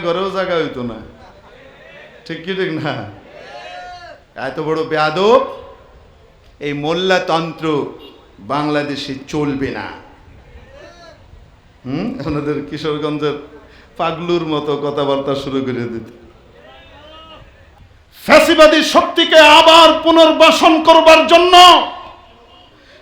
ঘরেও জায়গা হইতো না। ঠিক কি ঠিক না? এত বড় বেয়াদব, এই মোল্লাতন্ত্র বাংলাদেশে চলবে না। হুম? ওনাদের কিশোরগঞ্জের পাগলুর মতো কথাবার্তা শুরু করে দিত। ফ্যাসিবাদী শক্তিকে আবার পুনর্বাসন করবার জন্য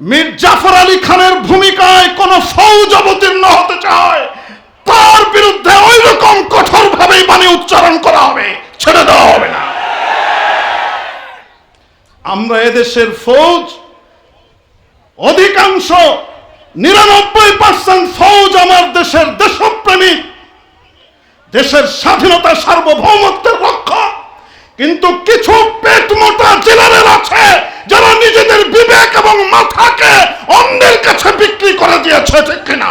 মীর জাফর আলী খানের ভূমিকায় কোন ফৌজ অবতীর্ণ হতে চায়। তার বিরুদ্ধে ওই রকম কঠোর ভাবেই বাণী উচ্চারণ করা হবে, ছেড়ে দেওয়া হবে না। আমরা এদেশের ফৌজ, অধিকাংশ নিরানব্বই পার্সেন্ট ফৌজ আমার দেশের দেশের স্বাধীনতা সার্বভৌমত্বের রক্ষক কিন্তু কিছু পেট মোটা জেলারের আছে যারা নিজেদের বিবেক এবং মাথাকে অন্যের কাছে বিক্রি করে দিয়েছে, ঠিক কিনা?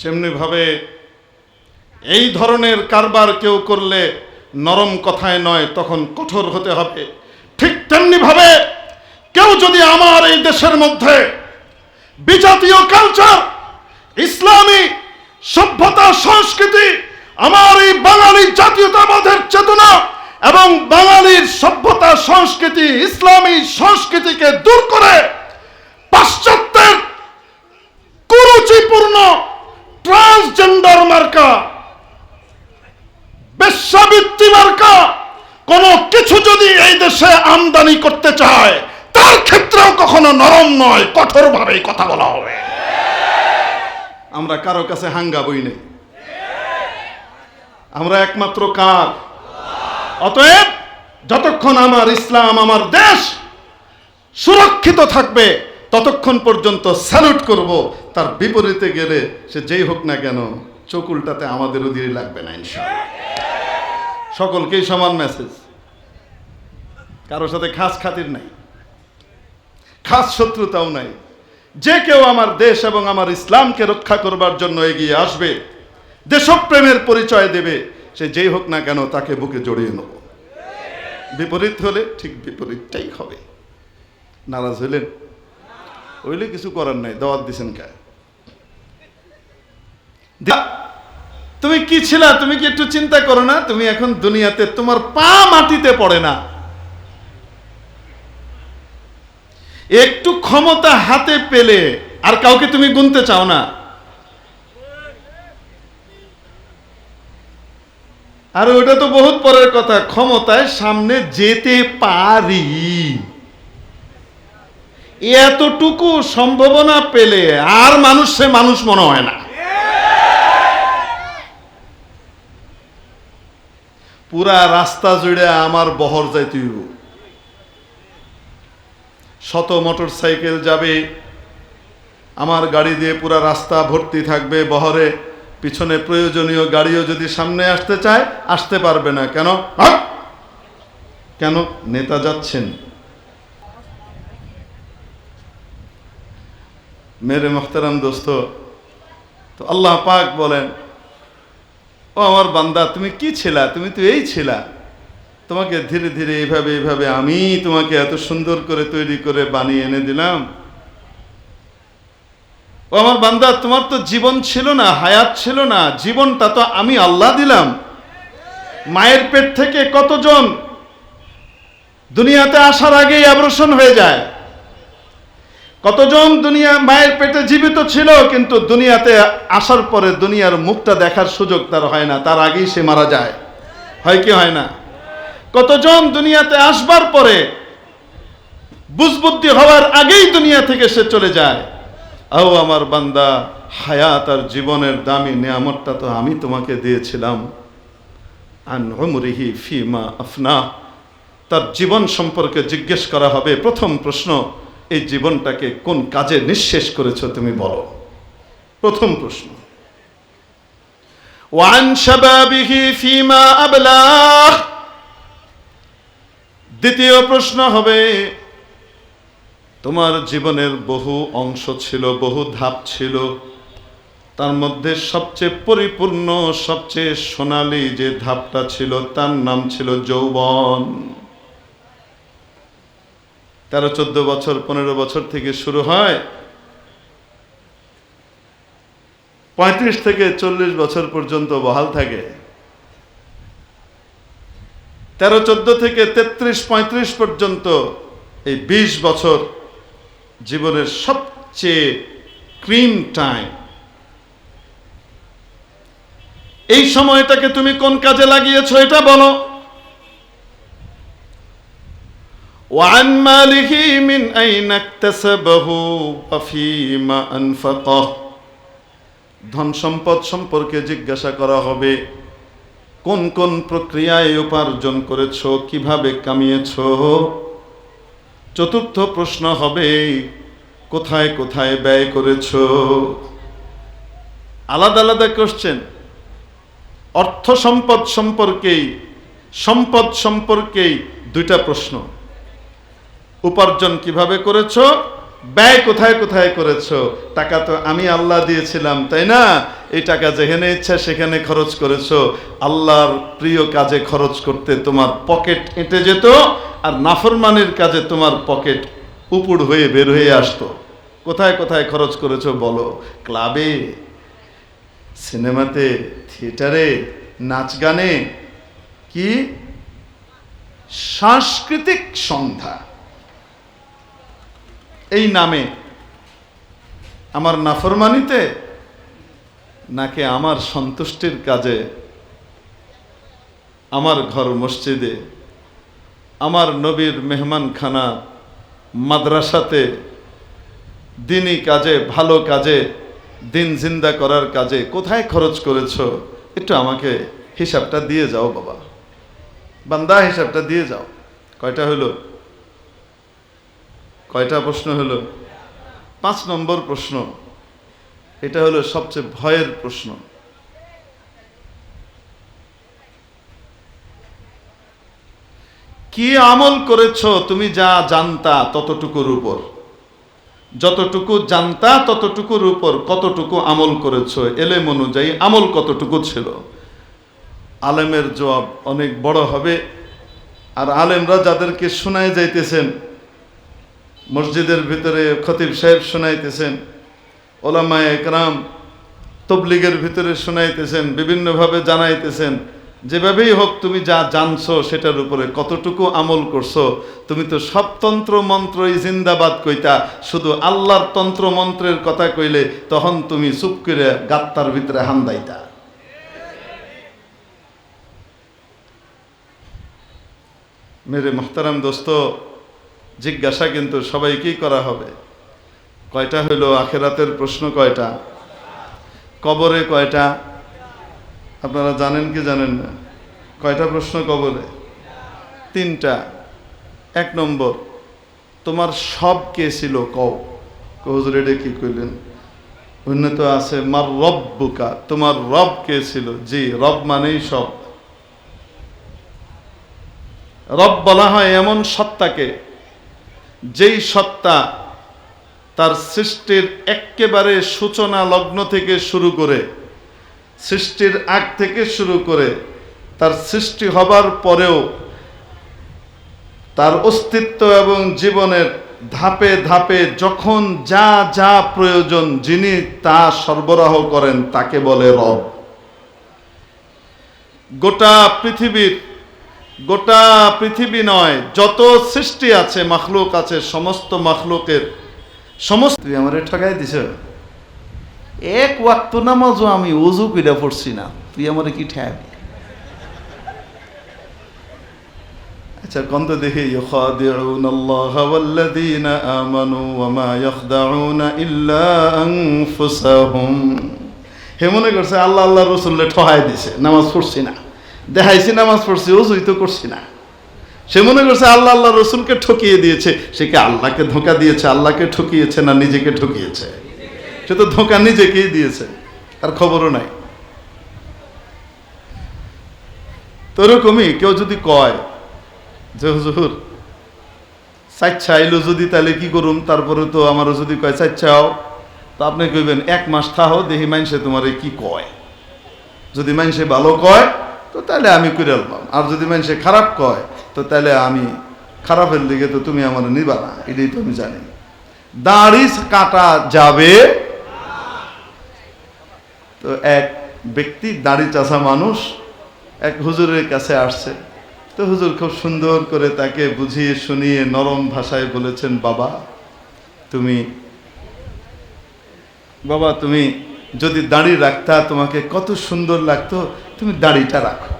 যেমনি ভাবে এই ধরনের কারবার কেউ করলে নরম কথায় নয়, তখন কঠোর হতে হবে। ঠিক তেমনি ভাবে কেউ যদি আমার এই দেশের মধ্যে বিজাতীয় কালচার ইসলামী সভ্যতা, সংস্কৃতি, আমার এই বাঙালি জাতীয়তাবাদের চেতনা এবং বাঙালির সভ্যতা, সংস্কৃতি, ইসলামী সংস্কৃতিকে দূর করে মার্কা, বেশ্যাবৃত্তি মার্কা, কোন কিছু যদি এই দেশে আমদানি করতে চায়, তার ক্ষেত্রেও কখনো নরম নয় কঠোর ভাবে কথা বলা হবে। আমরা কারও কাছে হাঙ্গা বই নেই। আমরা একমাত্র কার? অতএব যতক্ষণ আমার ইসলাম, আমার দেশ সুরক্ষিত থাকবে, ততক্ষণ পর্যন্ত স্যালুট করব, তার বিপরীতে গেলে সে যেই হোক না কেন চকুলটাতে আমাদেরও অধীরে লাগবে না, ইনশাআল্লাহ। সকলকেই সমান মেসেজ কারোর সাথে খাস খাতির নাই, খাস শত্রুতাও নাই। যে কেউ আমার দেশ এবং আমার ইসলামকে রক্ষা করবার জন্য এগিয়ে আসবে, দেশপ্রেমের পরিচয় দেবে, সে যেই হোক না কেন তাকে বুকে জড়িয়ে নেব। বিপরীত হলে ঠিক বিপরীতটাই হবে। নারাজ হইলেন? হইলে কিছু করার নাই, দাওয়াত দিছেন কে? দি- তুমি কি ছিলা? তুমি কি একটু চিন্তা করো না? তুমি এখন দুনিয়াতে তোমার পা মাটিতে পড়ে না। একটু ক্ষমতা হাতে পেলে আর কাউকে তুমি গুনতে চাও না। আর, ওটা তো বহুত পরের কথা। ক্ষমতায় সামনে যেতে পারি। এতটুকু সম্ভাবনা পেলে আর মানুষ সে মানুষ মনে হয় না। পুরা রাস্তা জুড়ে আমার বহর যাইতে হইব। শত মোটর সাইকেল যাবে, আমার গাড়ি দিয়ে পুরা রাস্তা ভর্তি থাকবে বহরে, পিছনে প্রয়োজনীয় গাড়িও যদি সামনে আসতে চায়, আসতে পারবে না। কেন? কেন? নেতা যাচ্ছেন। মেরে মোহতারাম দোস্ত, তো আল্লাহ পাক বলেন ও আমার বান্দা, তুমি কি ছিলা? তুমি তো এই ছিলা। তোমাকে ধীরে ধীরে এইভাবে এইভাবে আমি তোমাকে এত সুন্দর করে তৈরি করে বানিয়ে এনে দিলাম। ও আমার বান্দা, তোমার তো জীবন ছিল না, হায়াত ছিল না, জীবনটা তো আমি আল্লাহ দিলাম। মায়ের পেট থেকে কতজন দুনিয়াতে আসার আগেই অ্যাবর্শন হয়ে যায়? কতজন দুনিয়া মায়ের পেটে জীবিত ছিল, কিন্তু দুনিয়াতে আসার পরে দুনিয়ার মুখটা দেখার সুযোগ তার হয় না, তার আগেই সে মারা যায়। হয় কি হয় না? কতজন দুনিয়াতে আসবার পরে বুঝবুদ্ধি হওয়ার আগেই দুনিয়া থেকে সে চলে যায়। ও আমার বান্দা, হায়াত আর জীবনের দামি নিয়ামতটা তো আমি তোমাকে দিয়েছিলাম। আন ফিমা আফনা। তার জীবন সম্পর্কে জিজ্ঞেস করা হবে। প্রথম প্রশ্ন এই জীবনটাকে কোন কাজে নিঃশেষ করেছ তুমি বলো। প্রথম প্রশ্ন। ওয়ান শাবাবিহি ফিমা দ্বিতীয় প্রশ্ন হবে, তোমার জীবনের বহু অংশ ছিল, বহু ধাপ ছিল, তার মধ্যে সবচেয়ে পরিপূর্ণ, সবচেয়ে সোনালী যে ধাপটা ছিল, তার নাম ছিল যৌবন। তেরো, চোদ্দ বছর, পনেরো বছর থেকে শুরু হয়। পঁয়ত্রিশ থেকে চল্লিশ বছর পর্যন্ত বহাল থাকে। তেরো, চোদ্দ থেকে তেত্রিশ, পঁয়ত্রিশ পর্যন্ত এই বিশ বছর জীবনের সবচেয়ে ক্রিম টাইম। এই সময়টাকে তুমি কোন কাজে লাগিয়েছো এটা বলো। وعن ماله من أين اكتسبه وفيما أنفقه ধন সম্পদ সম্পর্কে জিজ্ঞাসা করা হবে কোন কোন প্রক্রিয়ায় উপার্জন করেছ কিভাবে কামিয়েছ চতুর্থ প্রশ্ন হবে কোথায় কোথায় ব্যয় করেছ আলাদা আলাদা কোশ্চেন অর্থ সম্পদ সম্পর্কেই সম্পদ সম্পর্কেই দুইটা প্রশ্ন উপার্জন কীভাবে করেছ? ব্যয় কোথায় কোথায় করেছ? টাকা তো আমি আল্লাহ দিয়েছিলাম, তাই না? এই টাকা যেখানে ইচ্ছা সেখানে খরচ করেছ। আল্লাহর প্রিয় কাজে খরচ করতে তোমার পকেট এঁটে যেত আর নাফরমানের কাজে তোমার পকেট উপুড় হয়ে বের হয়ে আসতো। কোথায় কোথায় খরচ করেছ বলো? ক্লাবে? সিনেমাতে? থিয়েটারে? নাচ গানে? কি? সাংস্কৃতিক সন্ধ্যা? এই নামে। আমার নাফরমানিতে নাকি আমার সন্তুষ্টির কাজে, আমার ঘর মসজিদে, আমার নবীর মেহমানখানা মাদ্রাসাতে দিনই কাজে, ভালো কাজে, দিন জিন্দা করার কাজে কোথায় খরচ করেছ? একটু আমাকে হিসাবটা দিয়ে যাও বাবা। বান্দা হিসাবটা দিয়ে যাও। কয়টা হলো? কয়টা প্রশ্ন হলো? পাঁচ নম্বর প্রশ্ন। এটা হলো সবচেয়ে ভয়ের প্রশ্ন। কি আমল করেছ তুমি যা জানতা ততটুকুর উপর? যতটুকু জানতা ততটুকুর উপর কতটুকু আমল করেছ? এলেম অনুযায়ী আমল কতটুকু ছিল? আলেমের জবাব অনেক বড় হবে। আর আলেমরা যাদেরকে শোনায় যাইতেছেন মসজিদের ভিতরে খতিব সাহেব শোনাইতেছেন, ওলামায় একরাম তবলিগের ভিতরে শোনাইতেছেন, বিভিন্নভাবে জানাইতেছেন, যেভাবেই হোক তুমি যা জানছো সেটার উপরে কতটুকু আমল করছ, তুমি তো সব তন্ত্র মন্ত্রই জিন্দাবাদ কইতা, শুধু আল্লাহর তন্ত্র মন্ত্রের কথা কইলে তখন তুমি চুপ করে গাত্তার ভিতরে হান্দাইতা মেরে মোহতারাম দোস্ত জিজ্ঞাসা কিন্তু সবাইকেই করা হবে? কয়টা হলো আখেরাতের প্রশ্ন কয়টা? কবরে কয়টা? আপনারা জানেন কি জানেন না? কয়টা প্রশ্ন কবরে? তিনটা। এক নম্বর, তোমার সব কে ছিল কও? কহুজুর এটা কি কইলেন? উন্নত আছে, মার রব বুকা তোমার রব কে ছিল? জি, রব মানেই সব। রব বলা হয় এমন সত্তাকে। যেই সত্তা তার সৃষ্টির একেবারে সূচনা লগ্ন থেকে শুরু করে, সৃষ্টির আগ থেকে শুরু করে, তার সৃষ্টি হবার পরেও তার অস্তিত্ব এবং জীবনের ধাপে ধাপে যখন যা যা প্রয়োজন যিনি তা সরবরাহ করেন, তাকে বলে রব। গোটা পৃথিবীর গোটা পৃথিবী নয় যত সৃষ্টি আছে মাখলুক আছে সমস্ত মাখলুকের সমস্ত তুই আমারে ঠকাই দিছ এক ওয়াক্ত নামাজও আমি উজু কইরা পড়ছি না তুই আমারে কি ঠেয়াবি আচ্ছা কন্ত দেখি يخادعون الله والذين آمنوا وما يخدعون إلا أنفسهم হে মনে করছে আল্লাহ আল্লাহ রসুল্লে ঠহাই দিছে নামাজ পড়ছি না দেখাইছি নামাজ পড়ছি ওজুই তো করছি না। সে মনে করছে আল্লাহ আল্লাহ রসুলকে ঠকিয়ে দিয়েছে। সে কি আল্লাহকে ধোকা দিয়েছে? আল্লাহকে ঠকিয়েছে না নিজেকে ঠকিয়েছে? সে তো ধোকা নিজেকেই দিয়েছে আর খবরও নাই। তো এরকমই কেউ যদি কয় যে, হুজুর চাচ্ছা এলো যদি তাহলে কি করুম? তারপরে তো আমারও যদি কয় চাচ্ছাও তো আপনি কইবেন, এক মাস থাহো দেখি মানুষে তোমার কি কয়? যদি মানুষে ভালো কয় তো তাহলে আমি করে আলবাম আর যদি মানুষে খারাপ কয়, তো তাহলে আমি খারাপের দিকে তো তুমি আমার নিবা না, এটাই তো আমি জানি। দাড়ি কাটা যাবে। তো এক ব্যক্তি দাড়ি চাষা মানুষ, এক হুজুরের কাছে আসছে। তো হুজুর খুব সুন্দর করে তাকে বুঝিয়ে শুনিয়ে নরম ভাষায় বলেছেন, বাবা, তুমি বাবা, তুমি যদি দাড়ি রাখতা তোমাকে কত সুন্দর লাগতো তুমি দাড়িটা রাখো।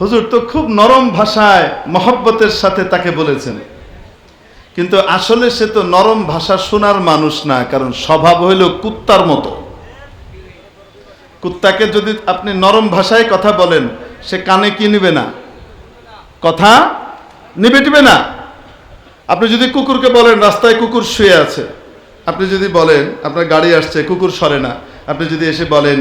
হুজুর তো খুব নরম ভাষায় মহব্বতের সাথে তাকে বলেছেন। কিন্তু আসলে সে তো নরম ভাষা শোনার মানুষ না, কারণ স্বভাব হইল কুত্তার মতো। কুত্তাকে যদি আপনি নরম ভাষায় কথা বলেন, সে কানে কি নিবে না? কথা নিবে টিবে না? আপনি যদি কুকুরকে বলেন, রাস্তায় কুকুর শুয়ে আছে। আপনি যদি বলেন, আপনার গাড়ি আসছে, কুকুর সরে না। আপনি যদি এসে বলেন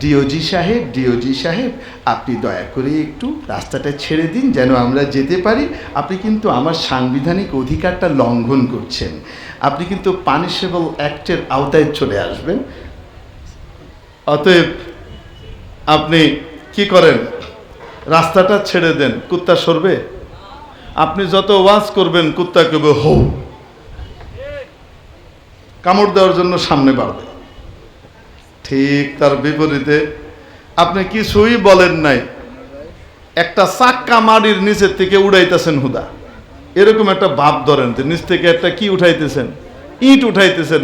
ডিওজি সাহেব ডিওজি সাহেব, আপনি দয়া করে একটু রাস্তাটা ছেড়ে দিন যেন আমরা যেতে পারি। আপনি কিন্তু আমার সাংবিধানিক অধিকারটা লঙ্ঘন করছেন। আপনি কিন্তু পানিশেবল অ্যাক্টের আওতায় চলে আসবেন। অতএব আপনি কি করেন? রাস্তাটা ছেড়ে দেন, কুত্তা সরবে? আপনি যত ওয়াজ করবেন, কুত্তা কেবে হো কামড় দেওয়ার জন্য সামনে বাড়বে। ঠিক তার বিপরীতে। আপনি কিছুই বলেন নাই। একটা চাক্কা মাড়ির নিচের থেকে উড়াইতেছেন হুদা। এরকম একটা ভাব ধরেন যে, নিচ থেকে একটা কি উঠাইতেছেন? ইট উঠাইতেছেন।